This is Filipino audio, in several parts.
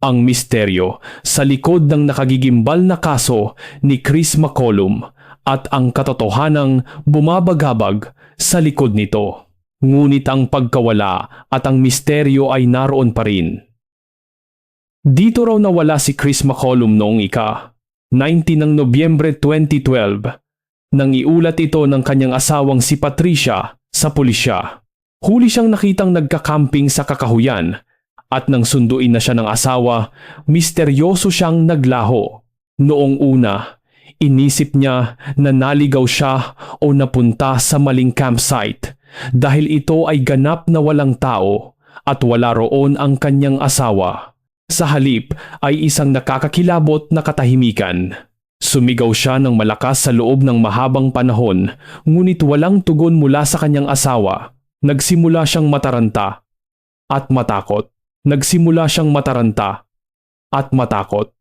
Ang misteryo sa likod ng nakagigimbal na kaso ni Chris McCollum at ang katotohanang bumabagabag sa likod nito. Ngunit ang pagkawala at ang misteryo ay naroon pa rin. Dito raw nawala si Chris McCollum noong ika, 19 ng Nobyembre 2012, nang iulat ito ng kanyang asawang si Patricia sa pulisya. Huli siyang nakitang nagkakamping sa kakahuyan at nang sunduin na siya ng asawa, misteryoso siyang naglaho. Noong una, inisip niya na naligaw siya o napunta sa maling campsite dahil ito ay ganap na walang tao at wala roon ang kanyang asawa. Sa halip ay isang nakakakilabot na katahimikan. Sumigaw siya ng malakas sa loob ng mahabang panahon ngunit walang tugon mula sa kanyang asawa. Nagsimula siyang mataranta at matakot. Nagsimula siyang mataranta at matakot.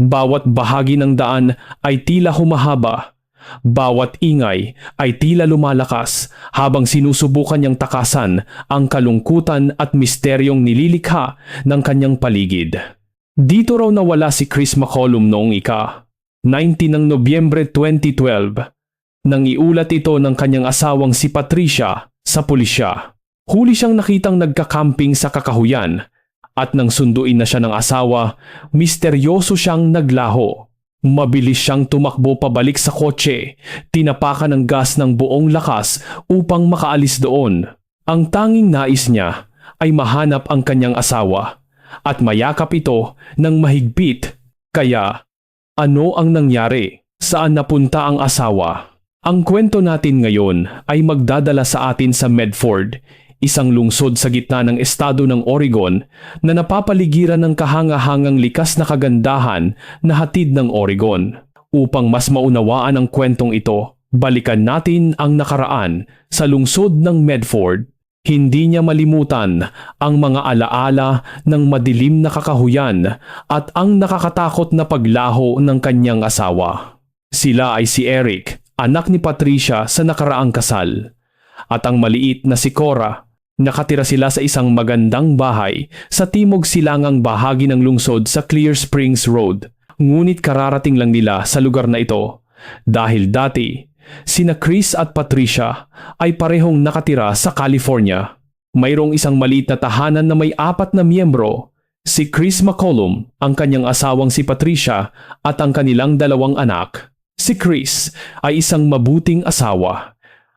Bawat bahagi ng daan ay tila humahaba. Bawat ingay ay tila lumalakas habang sinusubukan niyang takasan ang kalungkutan at misteryong nililikha ng kanyang paligid. Dito raw nawala si Chris McCollum noong ika, 19 ng Nobyembre 2012, nang iulat ito ng kanyang asawang si Patricia sa pulisya. Huli siyang nakitang nagkakamping sa kakahuyan at nang sunduin na siya ng asawa, misteryoso siyang naglaho. Mabilis siyang tumakbo pabalik sa kotse, tinapakan ng gas ng buong lakas upang makaalis doon. Ang tanging nais niya ay mahanap ang kanyang asawa at mayakap ito ng mahigpit. Kaya, ano ang nangyari? Saan napunta ang asawa? Ang kwento natin ngayon ay magdadala sa atin sa Medford, isang lungsod sa gitna ng estado ng Oregon na napapaligiran ng kahangahangang likas na kagandahan na hatid ng Oregon. Upang mas maunawaan ang kwentong ito, balikan natin ang nakaraan sa lungsod ng Medford. Hindi niya malimutan ang mga alaala ng madilim na kakahuyan at ang nakakatakot na paglaho ng kanyang asawa. Sila ay si Eric, anak ni Patricia sa nakaraang kasal, at ang maliit na si Cora Nakatira sila sa isang magandang bahay sa timog silangang bahagi ng lungsod sa Clear Springs Road. Ngunit kararating lang nila sa lugar na ito dahil dati sina Chris at Patricia ay parehong nakatira sa California. Mayroong isang maliit na tahanan na may apat na miyembro, si Chris McCollum, ang kanyang asawang si Patricia at ang kanilang dalawang anak. Si Chris ay isang mabuting asawa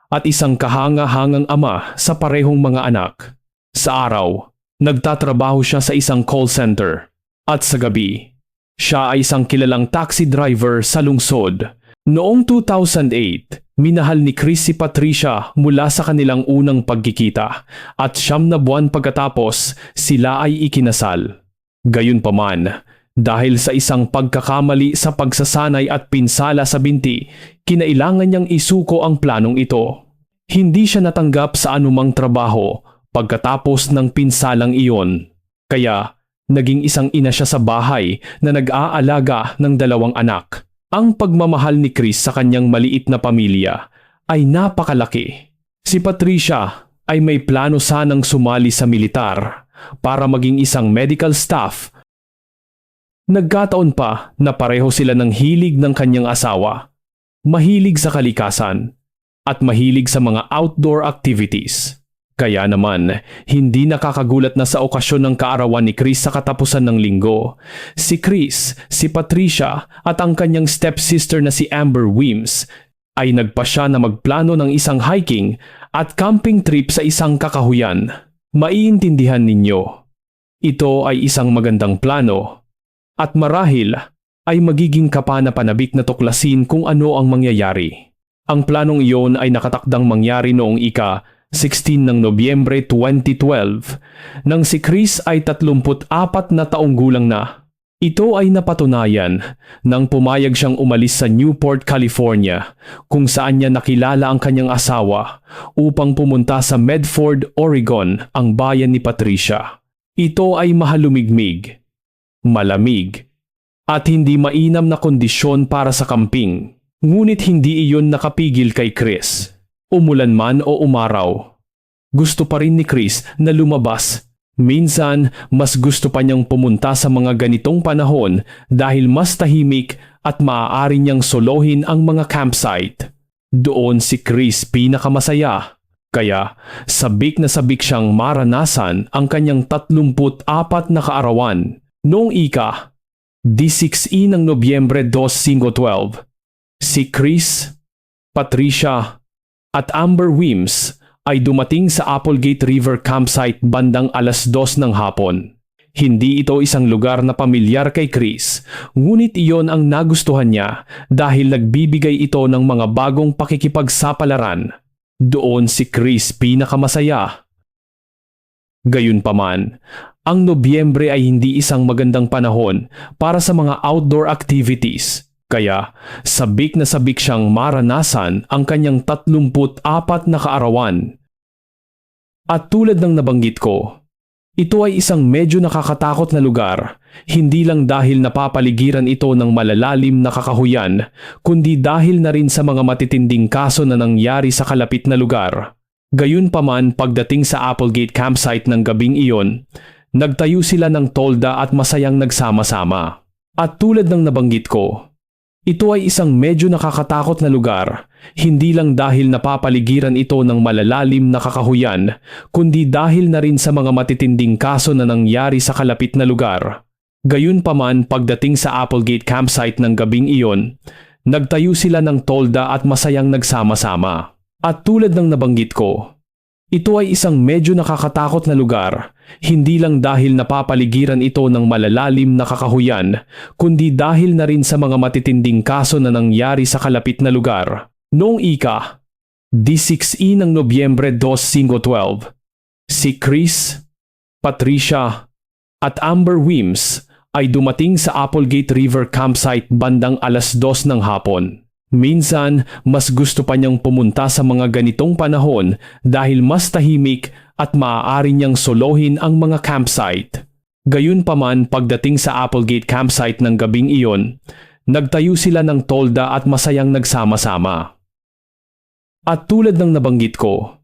at isang kahanga-hangang ama sa parehong mga anak. Sa araw, nagtatrabaho siya sa isang call center. At sa gabi, siya ay isang kilalang taxi driver sa lungsod. Noong 2008, minahal ni Chris si Patricia mula sa kanilang unang pagkikita at siyam na buwan pagkatapos sila ay ikinasal. Gayunpaman, dahil sa isang pagkakamali sa pagsasanay at pinsala sa binti, kinailangan niyang isuko ang planong ito. Hindi siya natanggap sa anumang trabaho pagkatapos ng pinsalang iyon. Kaya naging isang ina siya sa bahay na nag-aalaga ng dalawang anak. Ang pagmamahal ni Chris sa kanyang maliit na pamilya ay napakalaki. Si Patricia ay may plano sanang sumali sa militar para maging isang medical staff Nagkataon pa na pareho sila ng hilig ng kanyang asawa mahilig sa kalikasan, at mahilig sa mga outdoor activities. Kaya naman, hindi nakakagulat na sa okasyon ng kaarawan ni Chris sa katapusan ng linggo, si Chris, si Patricia at ang kanyang stepsister na si Amber Wims ay nagpasya na magplano ng isang hiking at camping trip sa isang kakahuyan. Maiintindihan ninyo, ito ay isang magandang plano at marahil ay magiging kapana-panabik na tuklasin kung ano ang mangyayari. Ang planong iyon ay nakatakdang mangyari noong ika 16 ng Nobyembre 2012 nang si Chris ay 34 na taong gulang na. Ito ay napatunayan nang pumayag siyang umalis sa Newport, California kung saan niya nakilala ang kanyang asawa upang pumunta sa Medford, Oregon, ang bayan ni Patricia. Ito ay mahalumigmig, malamig at hindi mainam na kondisyon para sa camping. Ngunit hindi iyon nakapigil kay Chris. Umulan man o umaraw. Gusto pa rin ni Chris na lumabas Minsan, mas gusto pa niyang pumunta sa mga ganitong panahon dahil mas tahimik at maaari niyang solohin ang mga campsite. Doon si Chris pinakamasaya. Kaya, sabik na sabik siyang maranasan ang kanyang 34 na kaarawan. Noong ika, D6E ng Nobyembre 2512, si Chris, Patricia, at Amber Wims ay dumating sa Applegate River Campsite bandang alas dos ng hapon. Hindi ito isang lugar na pamilyar kay Chris, ngunit iyon ang nagustuhan niya dahil nagbibigay ito ng mga bagong pakikipagsapalaran. Doon si Chris pinakamasaya. Gayunpaman, ang Nobyembre ay hindi isang magandang panahon para sa mga outdoor activities. Kaya, sabik na sabik siyang maranasan ang kanyang 34 na kaarawan. At tulad ng nabanggit ko, ito ay isang medyo nakakatakot na lugar, hindi lang dahil napapaligiran ito ng malalalim na kakahuyan, kundi dahil na rin sa mga matitinding kaso na nangyari sa kalapit na lugar. Gayunpaman pagdating sa Applegate campsite ng gabing iyon, nagtayo sila ng tolda at masayang nagsama-sama. At tulad ng nabanggit ko, ito ay isang medyo nakakatakot na lugar, hindi lang dahil napapaligiran ito ng malalalim na kakahuyan, kundi dahil na rin sa mga matitinding kaso na nangyari sa kalapit na lugar. Gayunpaman pagdating sa Applegate campsite ng gabing iyon, nagtayo sila ng tolda at masayang nagsama-sama. At tulad ng nabanggit ko, ito ay isang medyo nakakatakot na lugar, hindi lang dahil napapaligiran ito ng malalalim na kakahuyan, kundi dahil na rin sa mga matitinding kaso na nangyari sa kalapit na lugar. Noong ika, D6E ng Nobyembre 2512, si Chris, Patricia, at Amber Wims ay dumating sa Applegate River Campsite bandang alas dos ng hapon. Minsan, mas gusto pa niyang pumunta sa mga ganitong panahon dahil mas tahimik at maaari niyang solohin ang mga campsite. Gayunpaman pagdating sa Applegate campsite ng gabing iyon, nagtayo sila ng tolda at masayang nagsama-sama. At tulad ng nabanggit ko,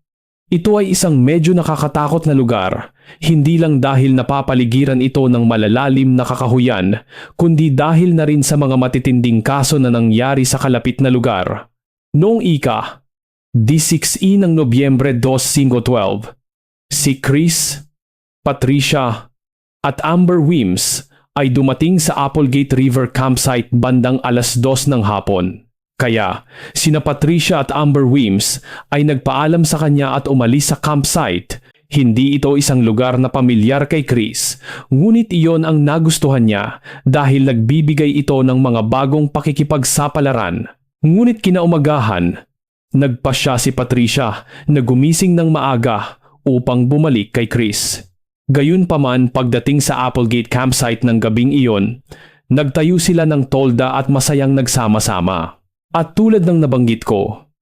ito ay isang medyo nakakatakot na lugar, hindi lang dahil napapaligiran ito ng malalalim na kakahuyan, kundi dahil na rin sa mga matitinding kaso na nangyari sa kalapit na lugar. Noong ika, D6E ng Nobyembre 2512, si Chris, Patricia, at Amber Wims ay dumating sa Applegate River Campsite bandang alas dos ng hapon. Kaya, sina Patricia at Amber Wims ay nagpaalam sa kanya at umalis sa campsite. Hindi ito isang lugar na pamilyar kay Chris, ngunit iyon ang nagustuhan niya dahil nagbibigay ito ng mga bagong pakikipagsapalaran. Ngunit kinaumagahan, nagpasya si Patricia na gumising ng maaga upang bumalik kay Chris. Gayunpaman pagdating sa Applegate campsite ng gabing iyon, nagtayo sila ng tolda at masayang nagsama-sama. At tulad ng nabanggit ko,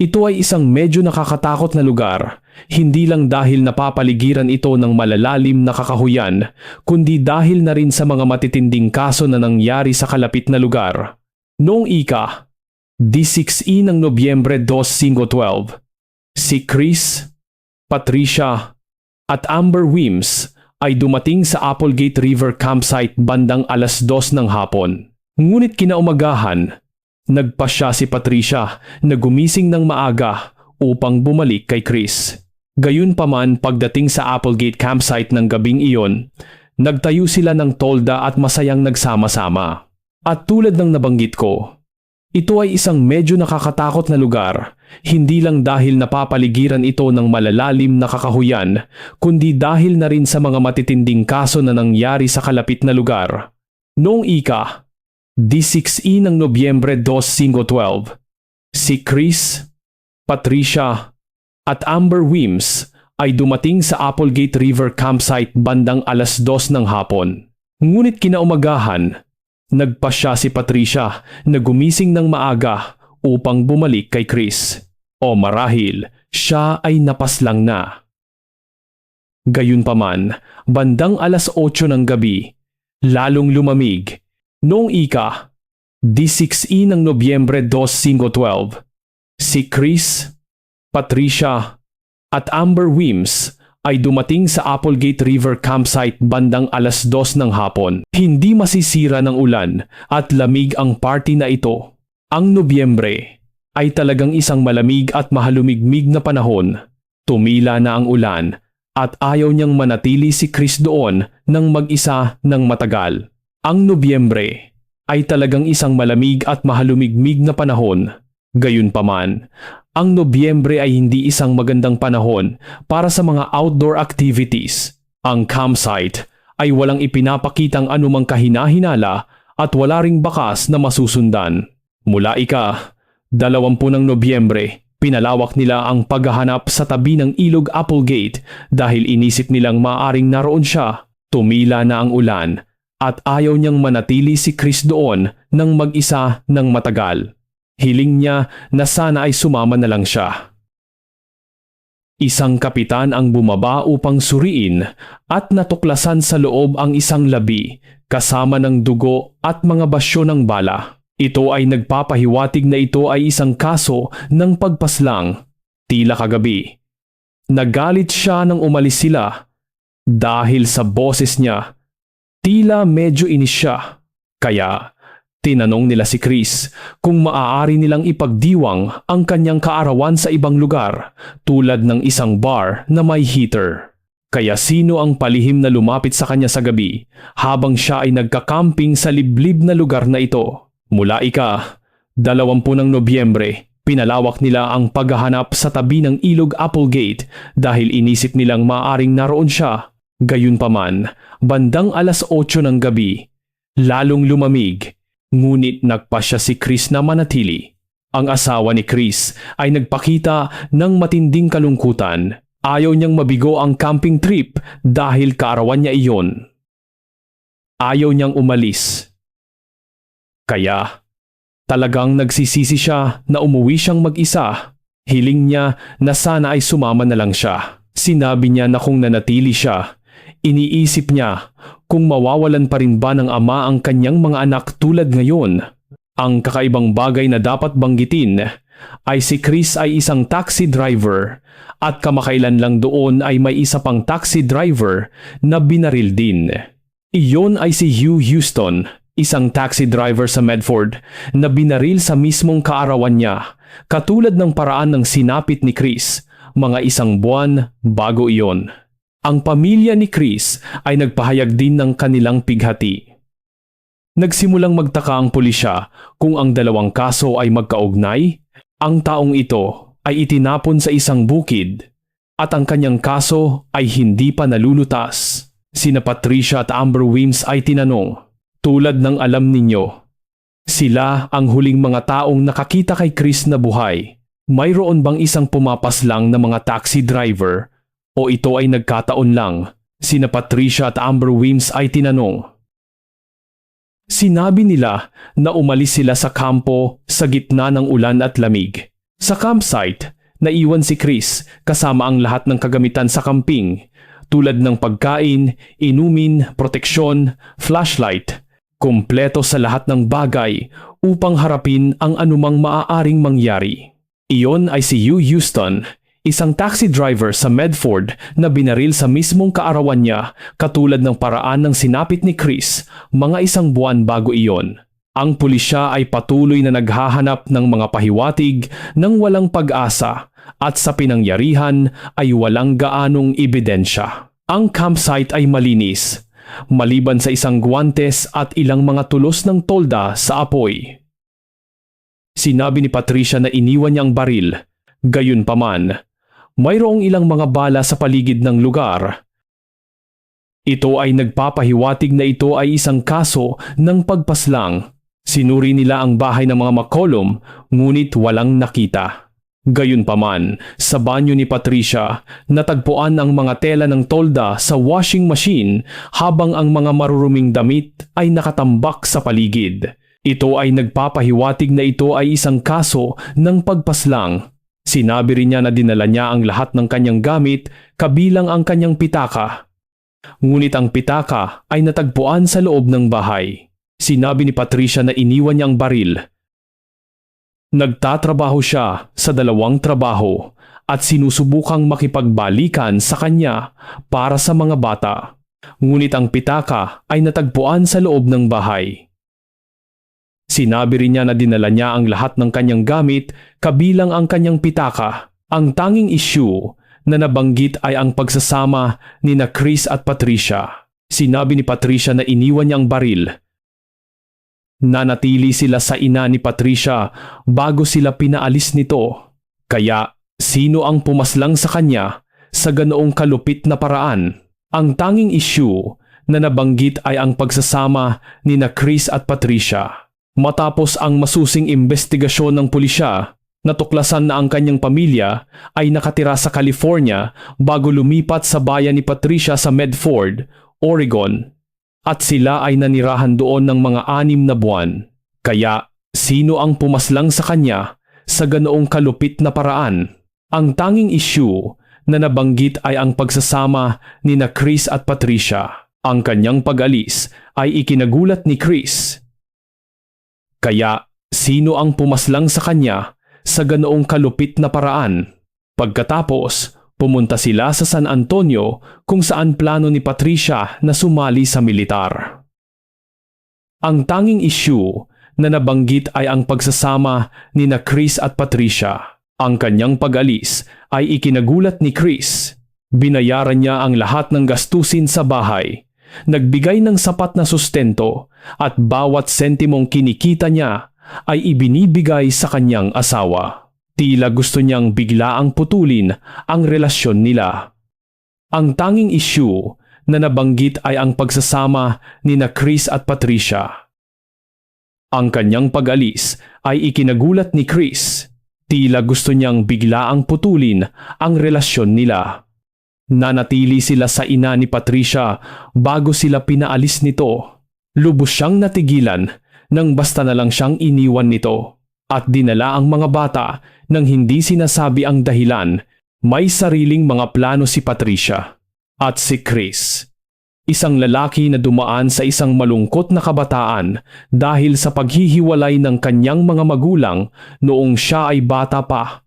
ito ay isang medyo nakakatakot na lugar, hindi lang dahil napapaligiran ito ng malalalim na kakahuyan, kundi dahil na rin sa mga matitinding kaso na nangyari sa kalapit na lugar. Noong ika, D6E ng Nobyembre 2512, si Chris, Patricia, at Amber Wims ay dumating sa Applegate River Campsite bandang alas dos ng hapon. Ngunit kinaumagahan, Nagpasya si Patricia na gumising ng maaga upang bumalik kay Chris. Gayunpaman pagdating sa Applegate campsite ng gabing iyon, nagtayo sila ng tolda at masayang nagsama-sama. At tulad ng nabanggit ko, ito ay isang medyo nakakatakot na lugar, hindi lang dahil napapaligiran ito ng malalalim na kakahuyan, kundi dahil na rin sa mga matitinding kaso na nangyari sa kalapit na lugar. Noong ika, D6E ng Nobyembre 2512, si Chris, Patricia, at Amber Wims ay dumating sa Applegate River Campsite bandang alas dos ng hapon. Ngunit kinaumagahan, nagpasya si Patricia na gumising ng maaga upang bumalik kay Chris. O marahil, siya ay napaslang na. Gayunpaman, bandang alas 8 ng gabi, lalong lumamig Noong ika, D6E ng Nobyembre 2512, si Chris, Patricia, at Amber Wims ay dumating sa Applegate River campsite bandang alas dos ng hapon. Hindi masisira ng ulan at lamig ang party na ito. Ang Nobyembre ay talagang isang malamig at mahalumigmig na panahon. Tumila na ang ulan at ayaw niyang manatili si Chris doon ng mag-isa ng matagal. Ang Nobyembre ay talagang isang malamig at mahalumigmig na panahon. Gayunpaman, ang Nobyembre ay hindi isang magandang panahon para sa mga outdoor activities. Ang campsite ay walang ipinapakitang anumang kahinahinala at wala ring bakas na masusundan. Mula ika, dalawampu ng Nobyembre, pinalawak nila ang paghahanap sa tabi ng ilog Applegate dahil inisip nilang maaring naroon siya. Tumila na ang ulan at ayaw niyang manatili si Chris doon ng mag-isa ng matagal. Hiling niya na sana ay sumama na lang siya. Isang kapitan ang bumaba upang suriin at natuklasan sa loob ang isang labi kasama ng dugo at mga basyo ng bala. Ito ay nagpapahiwatig na ito ay isang kaso ng pagpaslang. Tila kagabi. Nagalit siya nang umalis sila dahil sa boses niya. Tila medyo inis siya. Kaya Tinanong nila si Chris kung maaari nilang ipagdiwang ang kanyang kaarawan sa ibang lugar tulad ng isang bar na may heater. Kaya sino ang palihim na lumapit sa kanya sa gabi habang siya ay nagkakamping sa liblib na lugar na ito. Mula ika, dalawampu ng Nobyembre, pinalawak nila ang paghahanap sa tabi ng ilog Applegate dahil inisip nilang maaring naroon siya. Gayunpaman, bandang alas 8 ng gabi, lalong lumamig Ngunit nagpasya si Chris na manatili. Ang asawa ni Chris ay nagpakita ng matinding kalungkutan. Ayaw niyang mabigo ang camping trip dahil kaarawan niya iyon. Ayaw niyang umalis. Kaya, talagang nagsisisi siya na umuwi siyang mag-isa. Hiling niya na sana ay sumama na lang siya. Sinabi niya na kung nanatili siya, iniisip niya kung mawawalan pa rin ba ng ama ang kanyang mga anak tulad ngayon. Ang kakaibang bagay na dapat banggitin ay si Chris ay isang taxi driver at kamakailan lang doon ay may isa pang taxi driver na binaril din. Iyon ay si Hugh Houston, isang taxi driver sa Medford na binaril sa mismong kaarawan niya katulad ng paraan ng sinapit ni Chris mga isang buwan bago iyon. Ang pamilya ni Chris ay nagpahayag din ng kanilang pighati. Nagsimulang magtaka ang pulisya kung ang dalawang kaso ay magkaugnay. Ang taong ito ay itinapon sa isang bukid at ang kanyang kaso ay hindi pa nalulutas. Sina Patricia at Amber Wims ay tinanong, tulad ng alam ninyo, sila ang huling mga taong nakakita kay Chris na buhay. Mayroon bang isang pumapaslang na mga taxi driver o ito ay nagkataon lang? Sina Patricia at Amber Wims ay tinanong. Sinabi nila na umalis sila sa kampo sa gitna ng ulan at lamig. Sa campsite, naiwan si Chris kasama ang lahat ng kagamitan sa camping tulad ng pagkain, inumin, proteksyon, flashlight, kumpleto sa lahat ng bagay upang harapin ang anumang maaaring mangyari. Iyon ay si Hugh Houston isang taxi driver sa Medford na binaril sa mismong kaarawan niya katulad ng paraan ng sinapit ni Chris mga isang buwan bago iyon. Ang pulisya ay patuloy na naghahanap ng mga pahiwatig ng walang pag-asa at sa pinangyarihan ay walang gaanong ebidensya. Ang campsite ay malinis, maliban sa isang guwantes at ilang mga tulos ng tolda sa apoy. Sinabi ni Patricia na iniwan niya ang baril, gayunpaman mayroong ilang mga bala sa paligid ng lugar. Ito ay nagpapahiwatig na ito ay isang kaso ng pagpaslang. Sinuri nila ang bahay ng mga McCollum ngunit walang nakita. Gayunpaman, sa banyo ni Patricia, natagpuan ang mga tela ng tolda sa washing machine habang ang mga maruruming damit ay nakatambak sa paligid. Ito ay nagpapahiwatig na ito ay isang kaso ng pagpaslang Sinabi rin niya na dinala niya ang lahat ng kanyang gamit kabilang ang kanyang pitaka. Ngunit ang pitaka ay natagpuan sa loob ng bahay. Sinabi ni Patricia na iniwan niya ang baril. Nagtatrabaho siya sa dalawang trabaho at sinusubukang makipagbalikan sa kanya para sa mga bata. Ngunit ang pitaka ay natagpuan sa loob ng bahay. Sinabi rin niya na dinala niya ang lahat ng kanyang gamit kabilang ang kanyang pitaka. Ang tanging issue na nabanggit ay ang pagsasama ni na Chris at Patricia. Sinabi ni Patricia na iniwan niya ang baril. Nanatili sila sa ina ni Patricia bago sila pinaalis nito. Kaya sino ang pumaslang sa kanya sa ganoong kalupit na paraan? Ang tanging issue na nabanggit ay ang pagsasama ni na Chris at Patricia. Matapos ang masusing investigasyon ng pulisya, natuklasan na ang kanyang pamilya ay nakatira sa California bago lumipat sa bayan ni Patricia sa Medford, Oregon. At sila ay nanirahan doon ng mga anim na buwan. Kaya, sino ang pumaslang sa kanya sa ganoong kalupit na paraan? Ang tanging issue na nabanggit ay ang pagsasama ni na Chris at Patricia. Ang kanyang pag-alis ay ikinagulat ni Chris. Kaya sino ang pumaslang sa kanya sa ganoong kalupit na paraan? Pagkatapos, pumunta sila sa San Antonio kung saan plano ni Patricia na sumali sa militar. Ang tanging issue na nabanggit ay ang pagsasama ni na Chris at Patricia. Ang kanyang pag-alis ay ikinagulat ni Chris. Binayaran niya ang lahat ng gastusin sa bahay. Nagbigay ng sapat na sustento at bawat sentimong kinikita niya ay ibinibigay sa kanyang asawa. Tila gusto niyang biglaang putulin ang relasyon nila. Ang tanging issue na nabanggit ay ang pagsasama ni na Chris at Patricia. Ang kanyang pag-alis ay ikinagulat ni Chris. Tila gusto niyang biglaang putulin ang relasyon nila. Nanatili sila sa ina ni Patricia bago sila pinaalis nito. Lubos siyang natigilan nang basta na lang siyang iniwan nito at dinala ang mga bata nang hindi sinasabi ang dahilan. May sariling mga plano si Patricia at si Chris. Isang lalaki na dumaan sa isang malungkot na kabataan dahil sa paghihiwalay ng kanyang mga magulang noong siya ay bata pa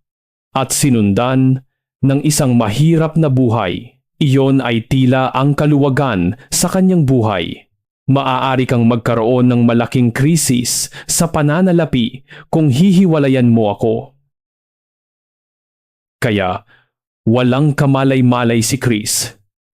at sinundan ng isang mahirap na buhay. Iyon ay tila ang kaluwagan sa kanyang buhay. Maaari kang magkaroon ng malaking krisis sa pananalapi kung hihiwalayan mo ako. Kaya, walang kamalay-malay si Chris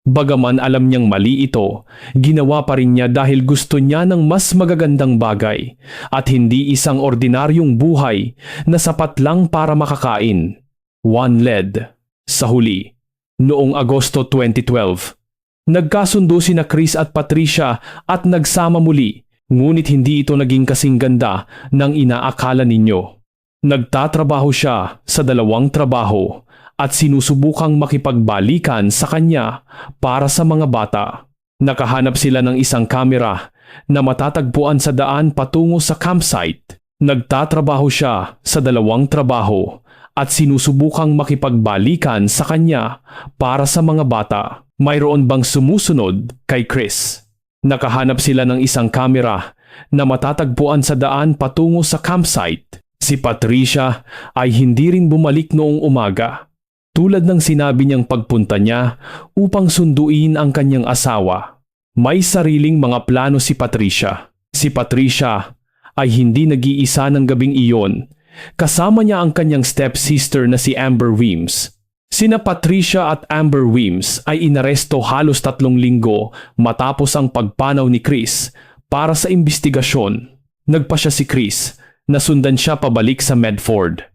Bagaman alam niyang mali ito, ginawa pa rin niya dahil gusto niya ng mas magagandang bagay at hindi isang ordinaryong buhay na sapat lang para makakain. One led. Sa huli, noong Agosto 2012, nagkasundo sina Chris at Patricia at nagsama muli ngunit hindi ito naging kasing ganda ng inaakala ninyo. Nagtatrabaho siya sa dalawang trabaho at sinusubukang makipagbalikan sa kanya para sa mga bata. Nakahanap sila ng isang kamera na matatagpuan sa daan patungo sa campsite. Nagtatrabaho siya sa dalawang trabaho at sinusubukang makipagbalikan sa kanya para sa mga bata. Mayroon bang sumusunod kay Chris? Nakahanap sila ng isang kamera na matatagpuan sa daan patungo sa campsite. Si Patricia ay hindi rin bumalik noong umaga tulad ng sinabi niyang pagpunta niya upang sunduin ang kanyang asawa. May sariling mga plano si Patricia. Si Patricia ay hindi nag-iisa ng gabing iyon. Kasama niya ang kanyang stepsister na si Amber Weems. Sina Patricia at Amber Weems ay inaresto halos tatlong linggo matapos ang pagpanaw ni Chris para sa imbestigasyon. Nagpa siya si Chris na sundan siya pabalik sa Medford.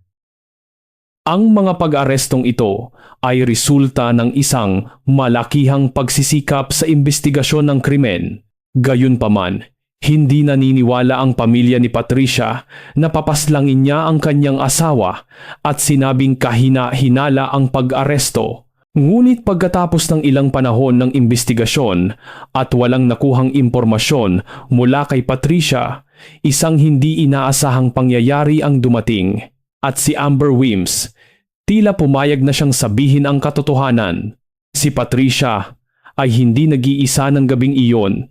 Ang mga pag-arestong ito ay resulta ng isang malakihang pagsisikap sa investigasyon ng krimen. Gayunpaman, hindi naniniwala ang pamilya ni Patricia na papaslangin niya ang kanyang asawa at sinabing kahina-hinala ang pag-aresto. Ngunit pagkatapos ng ilang panahon ng investigasyon at walang nakuhang impormasyon mula kay Patricia, isang hindi inaasahang pangyayari ang dumating at si Amber Wims, tila pumayag na siyang sabihin ang katotohanan. Si Patricia ay hindi nag-iisa ng gabing iyon.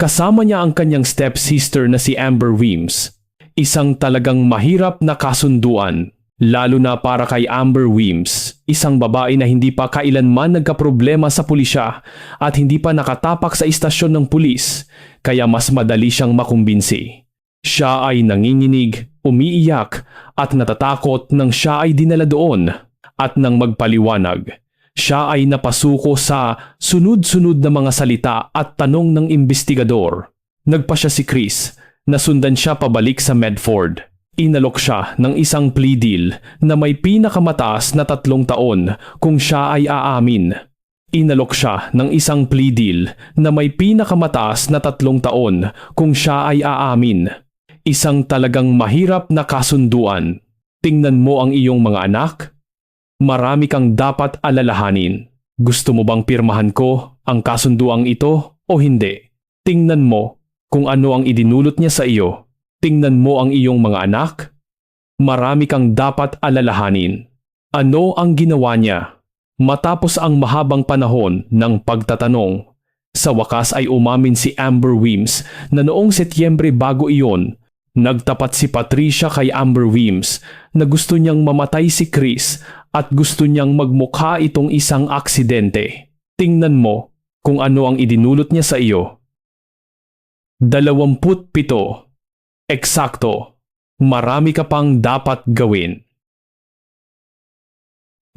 Kasama niya ang kanyang stepsister na si Amber Wims. Isang talagang mahirap na kasunduan. Lalo na para kay Amber Weems, isang babae na hindi pa kailanman nagkaproblema sa pulisya at hindi pa nakatapak sa istasyon ng pulis, kaya mas madali siyang makumbinsi. Siya ay nanginginig, umiiyak at natatakot nang siya ay dinala doon at nang magpaliwanag. Siya ay napasuko sa sunod-sunod na mga salita at tanong ng investigador. Nagpa siya si Chris, nasundan siya pabalik sa Medford. Inalok siya ng isang plea deal na may pinakamataas na tatlong taon kung siya ay aamin. Inalok siya ng isang plea deal na may pinakamataas na tatlong taon kung siya ay aamin. Isang talagang mahirap na kasunduan. Tingnan mo ang iyong mga anak. Marami kang dapat alalahanin. Gusto mo bang pirmahan ko ang kasunduang ito o hindi? Tingnan mo kung ano ang idinulot niya sa iyo. Tingnan mo ang iyong mga anak. Marami kang dapat alalahanin. Ano ang ginawa niya? Matapos ang mahabang panahon ng pagtatanong, sa wakas ay umamin si Amber Weems na noong Setyembre bago iyon, nagtapat si Patricia kay Amber Weems na gusto niyang mamatay si Chris at gusto niyang magmukha itong isang aksidente. Tingnan mo kung ano ang idinulot niya sa iyo. 27 Eksakto. Marami ka pang dapat gawin.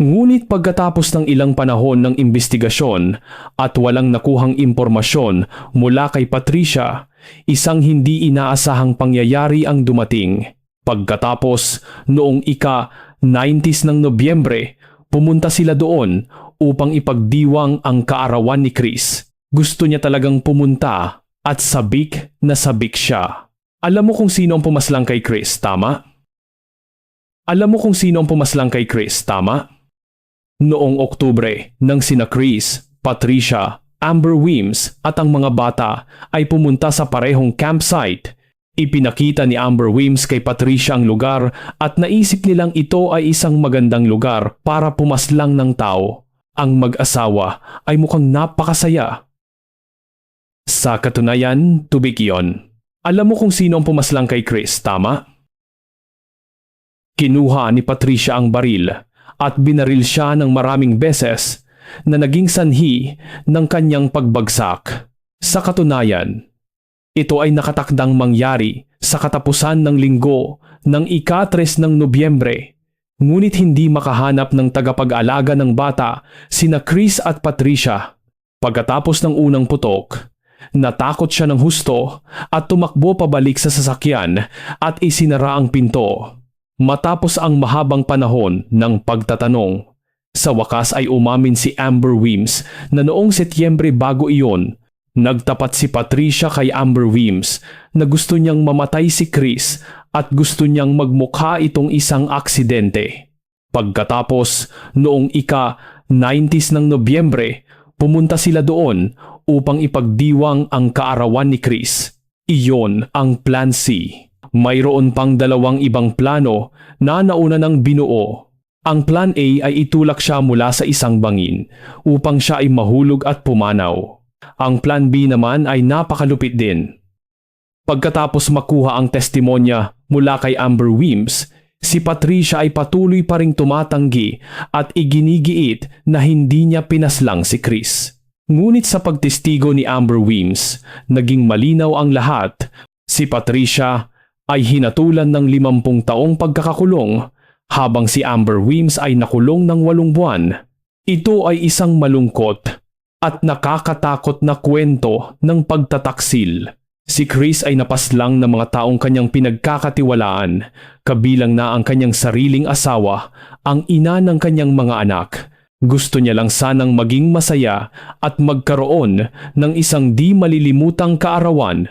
Ngunit pagkatapos ng ilang panahon ng investigasyon at walang nakuhang impormasyon mula kay Patricia, isang hindi inaasahang pangyayari ang dumating. Pagkatapos, noong ika-90s ng Nobyembre, pumunta sila doon upang ipagdiwang ang kaarawan ni Chris. Gusto niya talagang pumunta at sabik na sabik siya. Alam mo kung sino ang pumaslang kay Chris, tama? Alam mo kung sino ang pumaslang kay Chris, tama? Noong Oktubre, nang sina Chris, Patricia, Amber Weems at ang mga bata ay pumunta sa parehong campsite. Ipinakita ni Amber Weems kay Patricia ang lugar at naisip nilang ito ay isang magandang lugar para pumaslang ng tao. Ang mag-asawa ay mukhang napakasaya. Sa katunayan, tubig iyon. Alam mo kung sino ang pumaslang kay Chris, tama? Kinuha ni Patricia ang baril at binaril siya ng maraming beses na naging sanhi ng kanyang pagbagsak. Sa katunayan, ito ay nakatakdang mangyari sa katapusan ng linggo ng ikatres ng Nobyembre. Ngunit hindi makahanap ng tagapag-alaga ng bata sina Chris at Patricia. Pagkatapos ng unang putok, natakot siya ng husto at tumakbo pabalik sa sasakyan at isinara ang pinto. Matapos ang mahabang panahon ng pagtatanong, sa wakas ay umamin si Amber Weems na noong Setyembre bago iyon, nagtapat si Patricia kay Amber Weems na gusto niyang mamatay si Chris at gusto niyang magmukha itong isang aksidente. Pagkatapos, noong ika-90s ng Nobyembre, pumunta sila doon upang ipagdiwang ang kaarawan ni Chris. Iyon ang Plan C. Mayroon pang dalawang ibang plano na nauna ng binuo. Ang Plan A ay itulak siya mula sa isang bangin upang siya ay mahulog at pumanaw. Ang Plan B naman ay napakalupit din. Pagkatapos makuha ang testimonya mula kay Amber Weems, si Patricia ay patuloy pa ring tumatanggi at iginigiit na hindi niya pinaslang si Chris. Ngunit sa pagtestigo ni Amber Weems, naging malinaw ang lahat. Si Patricia ay hinatulan ng 50 taong pagkakakulong habang si Amber Weems ay nakulong ng walong buwan. Ito ay isang malungkot at nakakatakot na kwento ng pagtataksil. Si Chris ay napaslang ng mga taong kanyang pinagkakatiwalaan, kabilang na ang kanyang sariling asawa, ang ina ng kanyang mga anak. Gusto niya lang sanang maging masaya at magkaroon ng isang di malilimutang kaarawan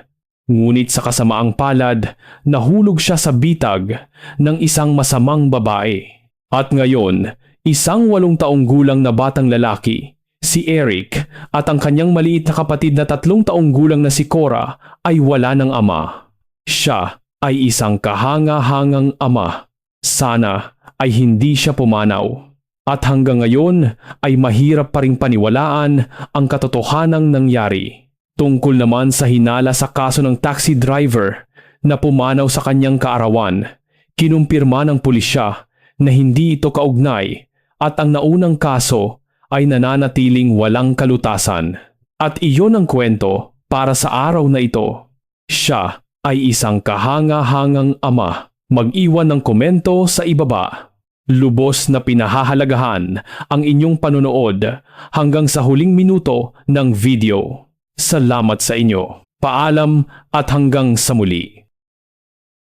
Ngunit sa kasamaang palad, nahulog siya sa bitag ng isang masamang babae. At ngayon, isang walong taong gulang na batang lalaki, si Eric, at ang kanyang maliit na kapatid na tatlong taong gulang na si Cora ay wala ng ama. Siya ay isang kahanga-hangang ama. Sana ay hindi siya pumanaw. At hanggang ngayon ay mahirap pa ring paniwalaan ang katotohanang nangyari. Tungkol naman sa hinala sa kaso ng taxi driver na pumanaw sa kanyang kaarawan, kinumpirma ng pulisya na hindi ito kaugnay at ang naunang kaso ay nananatiling walang kalutasan. At iyon ang kwento para sa araw na ito. Siya ay isang kahanga-hangang ama. Mag-iwan ng komento sa ibaba. Lubos na pinahahalagahan ang inyong panonood hanggang sa huling minuto ng video. Salamat sa inyo. Paalam at hanggang sa muli.